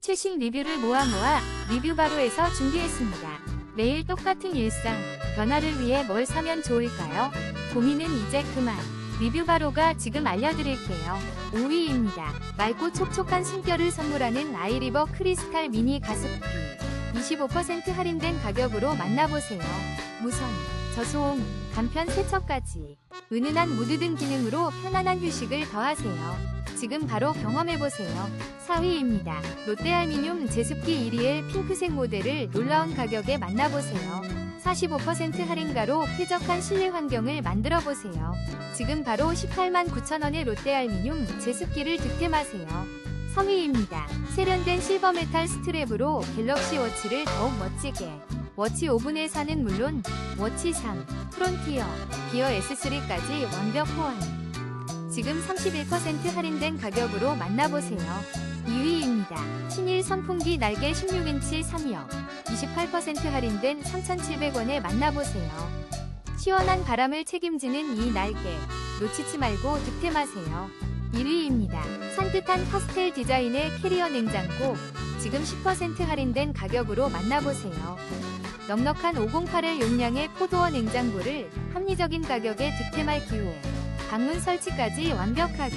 최신 리뷰를 모아 모아 리뷰 바로에서 준비했습니다. 매일 똑같은 일상, 변화를 위해 뭘 사면 좋을까요? 고민은 이제 그만. 리뷰 바로가 지금 알려드릴게요. 5위입니다. 맑고 촉촉한 숨결을 선물하는 아이리버 크리스탈 미니 가습기. 25% 할인된 가격으로 만나보세요. 무선, 저소음, 간편 세척까지. 은은한 무드 등 기능으로 편안한 휴식을 더하세요. 지금 바로 경험해보세요. 4위입니다. 롯데알미늄 제습기 1위의 핑크색 모델을 놀라운 가격에 만나보세요. 45% 할인가로 쾌적한 실내 환경을 만들어보세요. 지금 바로 18만 9천원의 롯데알미늄 제습기를 득템하세요. 3위입니다. 세련된 실버메탈 스트랩으로 갤럭시 워치를 더욱 멋지게. 워치 5분의 4는 물론 워치 3, 프론티어, 기어 S3까지 완벽 호환. 지금 31% 할인된 가격으로 만나보세요. 2위입니다. 신일 선풍기 날개 16인치 3역 28% 할인된 3,700원에 만나보세요. 시원한 바람을 책임지는 이 날개 놓치지 말고 득템하세요. 1위입니다. 산뜻한 파스텔 디자인의 캐리어 냉장고 지금 10% 할인된 가격으로 만나보세요. 넉넉한 508의 용량의 포도어 냉장고를 합리적인 가격에 득템할 기회. 방문 설치까지 완벽하게